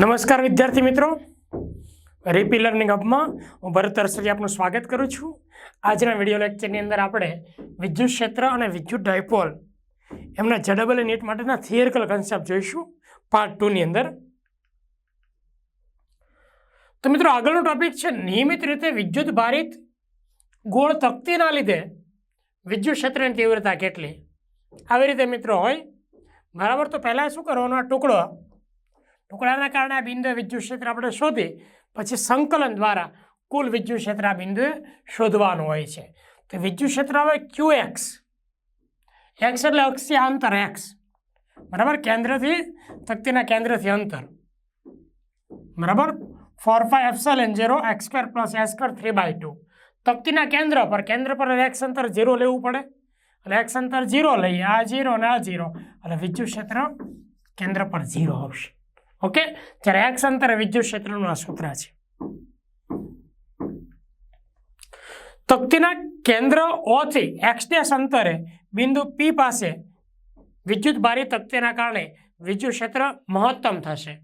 નમસ્કાર વિદ્યાર્થી મિત્રો. રેપી લર્નિંગ હબમાં હું ભરત અરસરી આપનું સ્વાગત કરું છું. આજના વીડિયો લેક્ચરની અંદર આપણે વિદ્યુત ક્ષેત્ર અને વિદ્યુત ડાયપોલ એમના જડબલ નીટ માટેના થિયરિકલ કન્સેપ્ટ જોઈશું પાર્ટ ટુની અંદર. તો મિત્રો, આગળનો ટોપિક છે નિયમિત રીતે વિદ્યુત ભારિત ગોળ તકતીના લીધે વિદ્યુત ક્ષેત્રની તીવ્રતા કેટલી? આવી રીતે મિત્રો હોય. બરાબર? તો પહેલાં શું કરવાનો આ ટુકડો? ટુકડાના કારણે આ બિંદુએ વિદ્યુત ક્ષેત્ર આપણે શોધી પછી સંકલન દ્વારા કુલ વિદ્યુત ક્ષેત્ર આ બિંદુએ શોધવાનું હોય છે. તો વિદ્યુત ક્ષેત્ર હવે ક્યુ એક્સ એક્સ એટલે અક્ષીય અંતર એક્સ બરાબર? કેન્દ્રથી, તકતીના કેન્દ્રથી અંતર. બરાબર? Four five epsilon N zero x square plus S square three by two તકતીના કેન્દ્ર પર કેન્દ્ર પર એક્સ અંતર ઝીરો લેવું પડે. એટલે એક્સ અંતર ઝીરો લઈએ. આ ઝીરો અને આ ઝીરો એટલે વિદ્યુત ક્ષેત્ર કેન્દ્ર પર ઝીરો આવશે. ઓકે? જ્યારે એક્સ અંતરે વિદ્યુત ક્ષેત્રનું આ સૂત્ર છે. તકતીના કેન્દ્ર ઓથી એક્સ અંતરે બિંદુ પી પાસે વિદ્યુત ભારી તકતીના કારણે વિદ્યુત ક્ષેત્ર મહત્તમ થશે.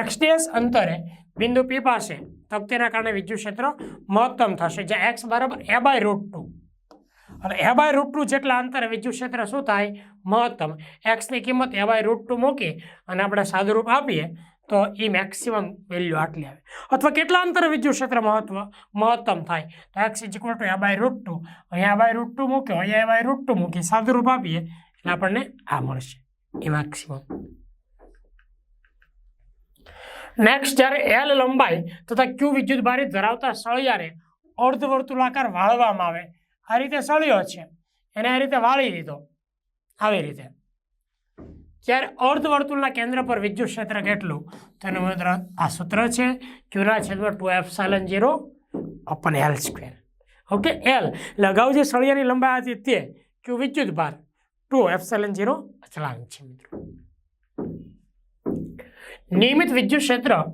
એક્સ અંતરે બિંદુ પી પાસે તકતીના કારણે વિદ્યુત ક્ષેત્ર મહત્તમ થશે. જ્યાં એક્સ બરાબર એ બાય રૂટ ટુ અને એ બાય રૂટ ટુ જેટલા અંતરે વિદ્યુત ક્ષેત્ર શું થાય? મહત્તમ. એક્સની કિંમત એ બાય રૂટ ટુ મૂકી અને આપણે સાદુરૂપ આપીએ તો એ મેક્સિમમ વેલ્યુ આટલી આવે. અથવા કેટલા અંતરે વિદ્યુત ક્ષેત્ર મહત્વ? મહત્તમ થાય. તો x is equal to a by root two અહીંયા બાય રૂટ ટુ મૂક્યો, અહીંયા એ બાય રૂટ ટુ મૂકી સાદુરૂપ આપીએ એટલે આપણને આ મળશે. એ મેક્સિમમ નેક્સ્ટ જ્યારે એલ લંબાઈ તથા ક્યુ વિદ્યુત ભારિત ધરાવતા સળિયાને અર્ધવર્તુલાકાર વાળવામાં આવે આ રીતે સળિયો છે. એને આ રીતે વાળી દીધો. આવી રીતે. જ્યારે અર્ધવર્તુળના કેન્દ્ર પર વિદ્યુત ક્ષેત્ર કેટલું? તેનું મિત્ર આ સૂત્ર છે ક્યુના છેદમાં two epsilon zero upon L square. Okay, L. અગાઉ જે સળિયાની લંબાઈ હતી તે ક્યુ વિદ્યુત ભાર ટુ એફ સાલન જીરો અચળાંક છે, મિત્રો. નિયમિત વિદ્યુત ક્ષેત્ર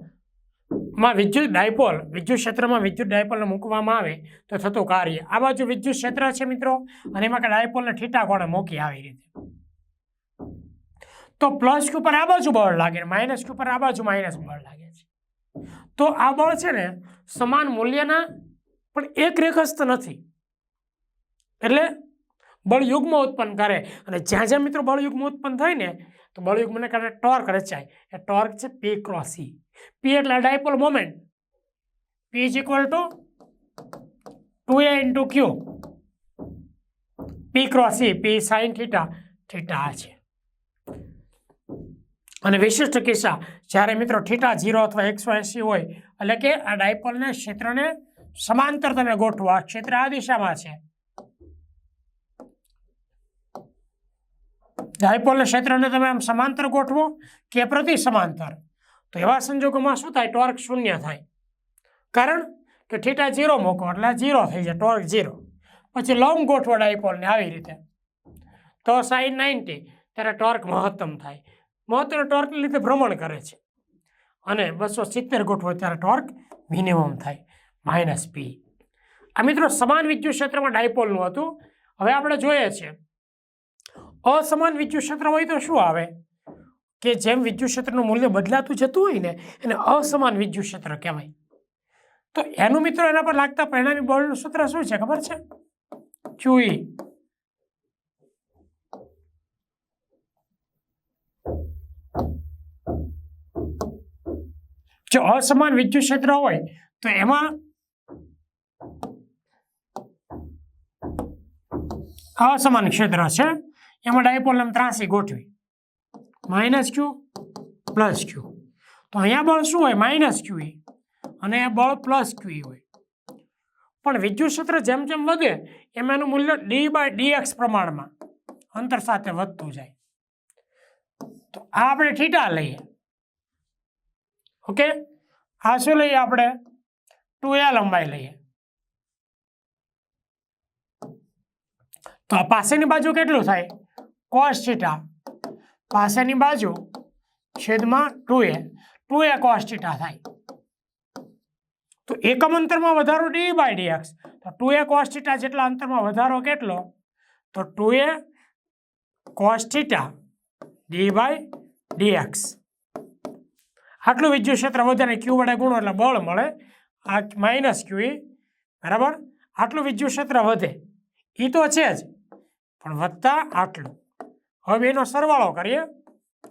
માં વિદ્યુત ડાયપોલ, વિદ્યુત ક્ષેત્રમાં વિદ્યુત ડાયપોલને મૂકવામાં આવે તો થતું કાર્ય. આ બાજુ વિદ્યુત ક્ષેત્ર છે મિત્રો, અને એમાં કે ડાયપોલને ઠીટા કોણે મૂકી આવી રીતે. તો પ્લસ ક્યુ પર આ બાજુ બળ લાગે, માઇનસ ક્યુ પર આ બાજુ માઇનસ બળ લાગે છે. તો આ બળ છે ને સમાન મૂલ્યના પણ એક રેખસ્થ નથી. એટલે બળયુગ્મ ઉત્પન્ન કરે. અને જ્યાં જ્યાં મિત્રો બળયુગ્મ ઉત્પન્ન થાય ને, તો બળયુગ્મને કારણે ટોર્ક રચાય. એ ટોર્ક છે પી ક્રોસ ઈ પી એટલે dipole moment P is equal to two A into Q P cross E P sine theta theta છે. અને વિશિષ્ટ કિસ્સા, જ્યારે મિત્રો થીટા ઝીરો અથવા એકસો એંસી હોય, એટલે કે આ ડાયપોલને ક્ષેત્રને સમાંતર તમે ગોઠવો, આ ક્ષેત્ર આ દિશામાં છે. ડાયપોલના ક્ષેત્રને તમે આમ સમાંતર ગોઠવો કે પ્રતિ સમાંતર? તો એવા સંજોગોમાં શું થાય? ટોર્ક શૂન્ય થાય. કારણ કે થીટા ઝીરો મૂકો એટલે ઝીરો થઈ જાય ટોર્ક ઝીરો પછી લોંગ ગોઠવો ડાયપોલને આવી રીતે. તો સાઈન નાઇન્ટી ત્યારે ટોર્ક મહત્તમ થાય. મહત્તમ ટોર્કને લીધે ભ્રમણ કરે છે. અને બસો સિત્તેર ગોઠવો ત્યારે ટોર્ક મિનિમમ થાય માઇનસ પી આ મિત્રો સમાન વિદ્યુત ક્ષેત્રમાં ડાયપોલનું હતું. હવે આપણે જોઈએ છીએ. અસમાન વિદ્યુત ક્ષેત્ર હોય તો શું આવે? કે જેમ વિદ્યુત ક્ષેત્રનું મૂલ્ય બદલાતું જતું હોય ને, એને અસમાન વિદ્યુત ક્ષેત્ર કહેવાય. તો એનું મિત્રો એના પર લાગતા પરિણામી બળનું સૂત્ર શું છે ખબર છે? ક્યુઈ જો અસમાન વિદ્યુત ક્ષેત્ર હોય, તો એમાં અસમાન ક્ષેત્ર છે. એમાં ડાયપોલ ત્રાસી ગોઠવી. Minus Q plus Q. તો અહીંયા બળ શું હોય? માઇનસ ક્યુ અને આ બળ પ્લસ ક્યુ હોય. પણ વિદ્યુત ક્ષેત્ર જેમ જેમ વધે, એમ એનું મૂલ્ય ડી બાય ડીએક્સ પ્રમાણમાં અંતર સાથે વધતું જાય. તો આ આપણે ઠીટા લઈએ. ઓકે? આ શું લઈએ આપણે? ટુ લંબાઈ લઈએ. તો આ પાસેની બાજુ કેટલું થાય? Cos theta. પાસેની બાજુ છેદમાં two A two A cos થાય. તો એકમ અંતરમાં વધારો ડી બાય ડીએક્સ તો ટુ એ કોસ જેટલા અંતરમાં વધારો કેટલો? તો two A cos theta D by DX આટલું વિદ્યુત ક્ષેત્ર વધારે ક્યુ વડે ગુણો એટલે બળ મળે. આ માઇનસ ક્યુ એ, બરાબર? આટલું વિદ્યુત ક્ષેત્ર વધે. એ તો છે જ, પણ વધતા આટલું. હવે એનો સરવાળો કરીએ.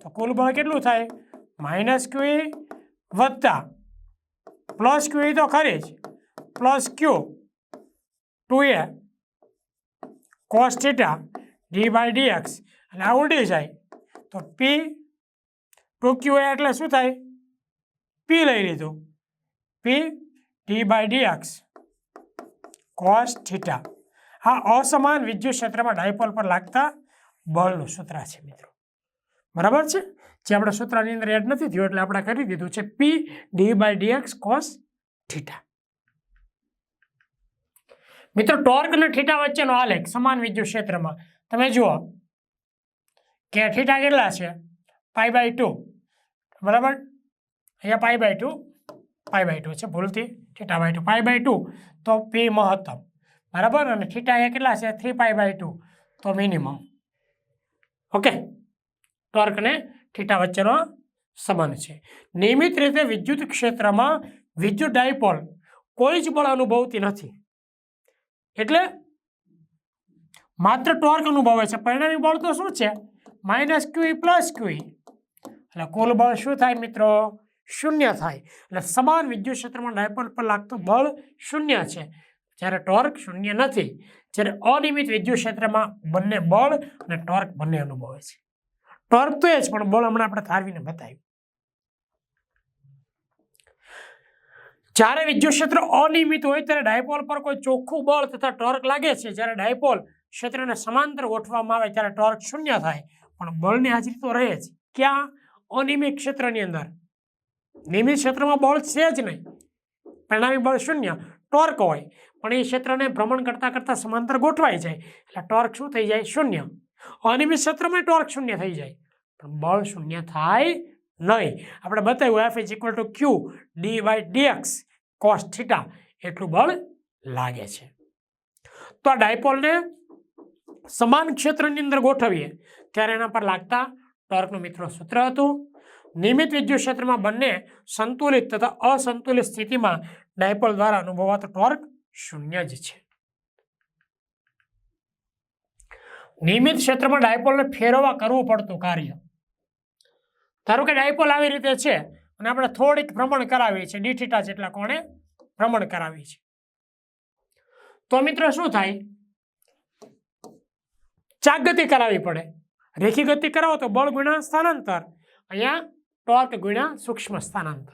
તો કુલ બળ કેટલું થાય? માઇનસ ક્યુ વત્તા પ્લસ ક્યુ તો ખરી જ. Plus Q two A cos theta D by DX અને આ ઉડી જાય. તો પી ટુ ક્યુ એટલે શું થાય? પી લઈ લીધું. P D by DX cos theta. આ અસમાન વિદ્યુત ક્ષેત્રમાં ડાયપોલ પર લાગતા બળનું સૂત્ર છે મિત્રો. બરાબર છે? જે આપણે સૂત્રની અંદર એડ નથી થયું એટલે આપણે કરી દીધું છે P D by DX cos theta મિત્રો ટોર્ક અને થીટા વચ્ચેનો આલેખ સમાન વિદ્યુત ક્ષેત્રમાં. તમે જુઓ, કે થીટા કેટલા છે? પાઈ બાય ટુ બરાબર? અહીંયા pi by two pi by two છે. ભૂલથી. Theta by two pi by two તો પી મહત્તમ. બરાબર? અને થીટા એ કેટલા છે? થ્રી પાઈ બાય ટુ તો મિનિમમ ઓકે? ટોર્ક અને થીટા વચ્ચેનો સંબંધ છે. નિયમિત રીતે વિદ્યુત ક્ષેત્રમાં વિદ્યુત ડાયપોલ કોઈ જ બળ અનુભવતી નથી. એટલે માત્ર ટોર્ક અનુભવે છે. પરિણામી બળ તો શું છે? માઇનસ ક્યુ પ્લસ ક્યુ એટલે કુલ બળ શું થાય મિત્રો? શૂન્ય થાય. એટલે સમાન વિદ્યુત ક્ષેત્રમાં ડાયપોલ પર લાગતું બળ શૂન્ય છે. જ્યારે ટોર્ક શૂન્ય નથી. જ્યારે અનિયમિત વિદ્યુત ક્ષેત્રમાં બંને બળ અને ટોર્ક બંને અનુભવે છે. ટોર્ક તો એ જ, પણ બળ હમણાં આપણે તારવીને બતાવ્યું. જ્યારે વિદ્યુત ક્ષેત્ર અનિયમિત હોય ત્યારે ડાયપોલ પર કોઈ ચોખ્ખું બળ તથા ટોર્ક લાગે છે. જ્યારે ડાયપોલ ક્ષેત્રને સમાંતર ગોઠવવામાં આવે ત્યારે ટોર્ક શૂન્ય થાય, પણ બળની હાજરી તો રહે જ. ક્યાં? અનિયમિત ક્ષેત્રની અંદર. નિયમિત ક્ષેત્રમાં બળ છે જ નહીં. પરિણામી બળ શૂન્ય. ટોર્ક હોય, પણ એ ક્ષેત્રને ભ્રમણ કરતાં કરતાં સમાંતર ગોઠવાઈ જાય એટલે ટોર્ક શું થઈ જાય? શૂન્ય. અનિયમિત ક્ષેત્રમાં ટોર્ક શૂન્ય થઈ જાય. પણ બળ શૂન્ય થાય નહીં. આપણે બતાવ્યું F is equal to Q D by DX cos theta એટલું બળ લાગે છે. તો આ ડાયપોલને સમાન ક્ષેત્રની અંદર ગોઠવીએ, ત્યારે એના પર લાગતા ટોર્કનું મિત્રો સૂત્ર હતું. નિયમિત વિદ્યુત ક્ષેત્રમાં બંને સંતુલિત તથા અસંતુલિત સ્થિતિમાં ડાયપોલ દ્વારા અનુભવાતો ટોર્ક શૂન્ય જ છે. નિયમિત ક્ષેત્રમાં ડાયપોલને ફેરવવા કરવું પડતું કાર્ય. ધારો કે ડાયપોલ આવી રીતે છે અને આપણે થોડીક ભ્રમણ કરાવીએ છીએ ડીઠીટા જેટલા કોણે ભ્રમણ કરાવીએ છીએ. તો મિત્રો શું થાય? ચાક ગતિ કરાવવી પડે. રેખી ગતિ કરાવો તો બળ ગુણ્યા સ્થાનાંતર. અહીંયા ટોર્ક ગુણ્યા સૂક્ષ્મ સ્થાનાંતર.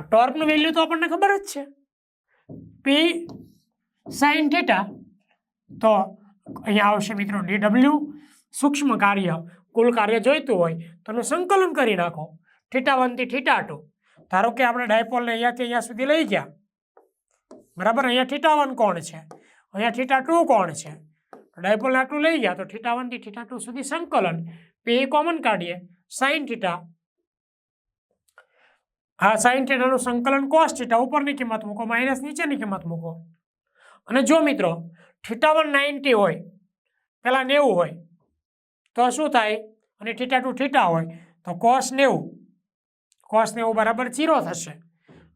ટોર્કનું વેલ્યુ તો આપણને ખબર જ છે. પી સાઇન થેટા તો અહીંયા આવશે મિત્રો ડી ડબલ્યુ સૂક્ષ્મ કાર્ય, કુલ કાર્ય જોઈતું હોય તો સંકલન કરી નાખો. થીટા વનથી થીટા ટુ ધારો કે આપણે ડાયપોલને અહીંયાથી અહીંયા સુધી લઈ ગયા. બરાબર? અહીંયા થીટા વન કોણ છે? અહીંયા થીટા ટુ કોણ છે? ડાયપોલ આટલું લઈ ગયા તો થીટા વનથી થીટા ટુ સુધી સંકલન. પી કોમન કાઢીએ. સાઇન થીટા હા સાઇન થેટાનું સંકલન કોસ થીટા ઉપરની કિંમત મૂકો માઇનસ નીચેની કિંમત મૂકો. અને જો મિત્રો થીટા વન નાઇન્ટી હોય, પહેલાં નેવું હોય, તો શું થાય? અને થીટા ટુ થીટા હોય, તો કોસ નેવું. કોસ નેવું બરાબર જીરો થશે.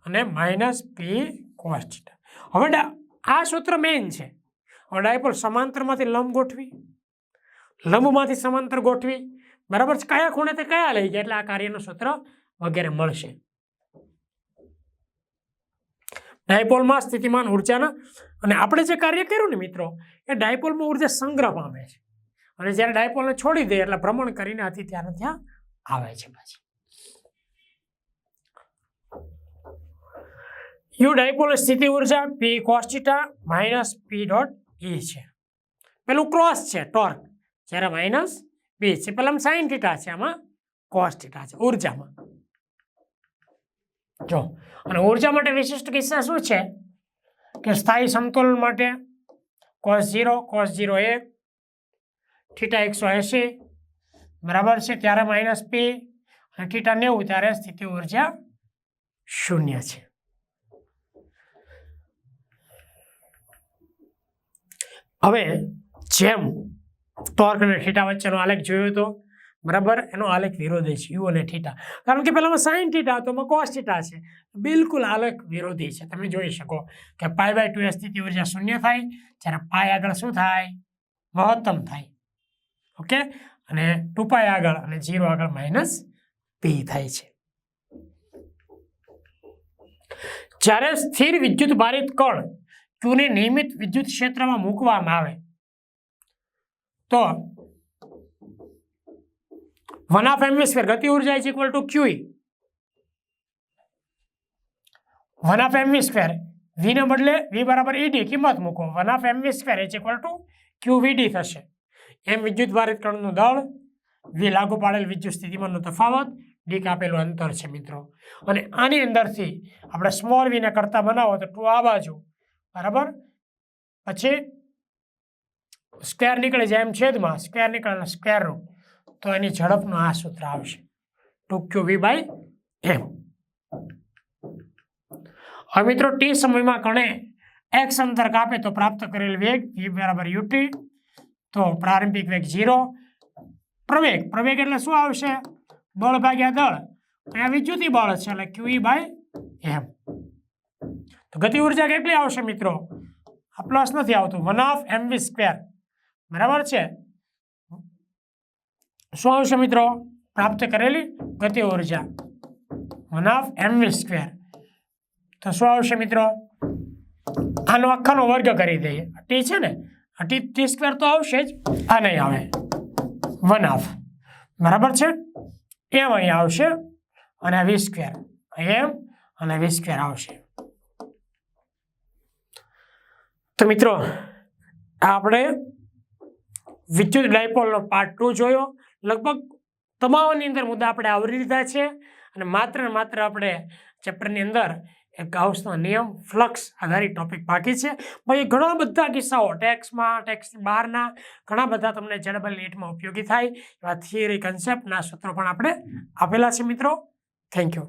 અને માઇનસ પી કોસ થીટા હવે આ સૂત્ર મેઇન છે. હવે ડાયપોલ સમાંતરમાંથી લંબ ગોઠવી. લંબમાંથી સમાંતર ગોઠવી. બરાબર કયા ખૂણે તે કયા લઈ ગયા? એટલે આ કાર્યનું સૂત્ર વગેરે મળશે. ડાયપોલમાં સ્થિતિમાન ઉર્જાના અને આપણે જે કાર્ય કર્યું ને મિત્રો, એ ડાયપોલમાં ઊર્જા સંગ્રહ પામે છે. અને જ્યારે ડાયપોલને છોડી દે એટલે ભ્રમણ કરીને આથી ત્યાં ત્યાં આવે છે પાછી. યુ ડાયપોલ સ્થિતિ ઊર્જા P cos theta minus P dot E છે. પેલું ક્રોસ છે, ટોર્ક. જ્યારે માઇનસ બી છે, પેલા સાઇન થીટા છે, આમાં કોસ્ટિટા છે, ઉર્જામાં. જો, અને ઊર્જા માટે વિશિષ્ટ કિસ્સા શું છે? કે સ્થાયી સમતોલન માટે કોસ ઝીરો કોસ ઝીરો એક થીટા એકસો એંશી, બરાબર છે? ત્યારે માઇનસ પી અને થીટા નેવું, ત્યારે સ્થિતિ ઊર્જા શૂન્ય છે. હવે જેમ ટોર્ક અને થીટા વચ્ચેનો આલેખ જોયો હતો બરાબર? એનો આલેખ વિરોધી છે, યુ અને થીટા. કારણ કે પહેલામાં સાઇન થીટા હતો, એમાં કોસ થીટા છે. બિલકુલ આલેખ વિરોધી છે. તમે જોઈ શકો કે પાય બાય ટુ એ સ્થિતિ ઊર્જા શૂન્ય થાય, જ્યારે પાય આગળ શું થાય? મહત્તમ થાય. ઓકે? અને ટુ પાય આગળ અને જીરો આગળ માઇનસ પી થાય છે. જ્યારે સ્થિર વિદ્યુત ભારિત કણ ક્યુને નિયમિત વિદ્યુત ક્ષેત્રમાં મૂકવામાં આવે, તો વન ઓફ એમ સ્ક્વેર ગતિ ઊર્જા is equal to QE one of M square વીને બદલે વી બરાબર ઈડી કિંમત મૂકો. One of M square is equal to Q VD થશે. એમ વિદ્યુત ભારિત કણનું દળ. વી લાગુ પાડેલ વિદ્યુત સ્થિતિમાનનો તફાવત. ડી કાપેલું અંતર છે, મિત્રો. અને આની અંદરથી આપણે સ્મોલ વીને કરતા બનાવો તો ટુ આ બાજુ. બરાબર? પછી સ્ક્વેર નીકળી જાય એમ છેદમાં. સ્ક્વેર નીકળે સ્ક્વેર રૂટ તો એની ઝડપનું આ સૂત્ર આવશે. Two Q V by M. હવે મિત્રો ટી સમયમાં કણે એક્સ અંતર કાપે તો પ્રાપ્ત કરેલ વેગ વી બરાબર યુટી તો પ્રારંભિક વેગ ઝીરો પ્રવેગ પ્રવેગ એટલે શું આવશે? બળ ભાગ્યા દળ. અહીંયા વિદ્યુતી બળ છે, એટલે ક્યુ બાય એમ તો ગતિ ઊર્જા કેટલી આવશે મિત્રો? આ પ્લસ નથી આવતું. One of M V square બરાબર છે? શું આવશે મિત્રો? પ્રાપ્ત કરેલી ગતિ ઊર્જા. વન ઓફ એમવી સ્ક્વેર તો શું આવશે મિત્રો? આનો આખાનો વર્ગ કરી દઈએ. ટી છે ને? ટી ટી સ્ક્વેર તો આવશે જ. આ નહીં આવે. વન હાફ બરાબર છે? એમ અહીં આવશે અને વી સ્ક્વેર એમ અને વી સ્ક્વેર આવશે. તો મિત્રો, આપણે વિદ્યુત ડાયપોલનો પાર્ટ ટુ જોયો. લગભગ તમામની અંદર મુદ્દા આપણે આવરી લીધા છે અને માત્ર ને માત્ર આપણે ચેપ્ટરની અંદર એક ગાઉસનો નિયમ ફ્લક્સ આધારિત ટોપિક બાકી છે. પછી ઘણા બધા કિસ્સાઓ ટેક્સમાં ટેક્સ બહારના ઘણા બધા તમને જેડબલ નીટમાં ઉપયોગી થાય એવા થિયરી કન્સેપ્ટના સૂત્રો પણ આપણે આપેલા છે મિત્રો. Thank you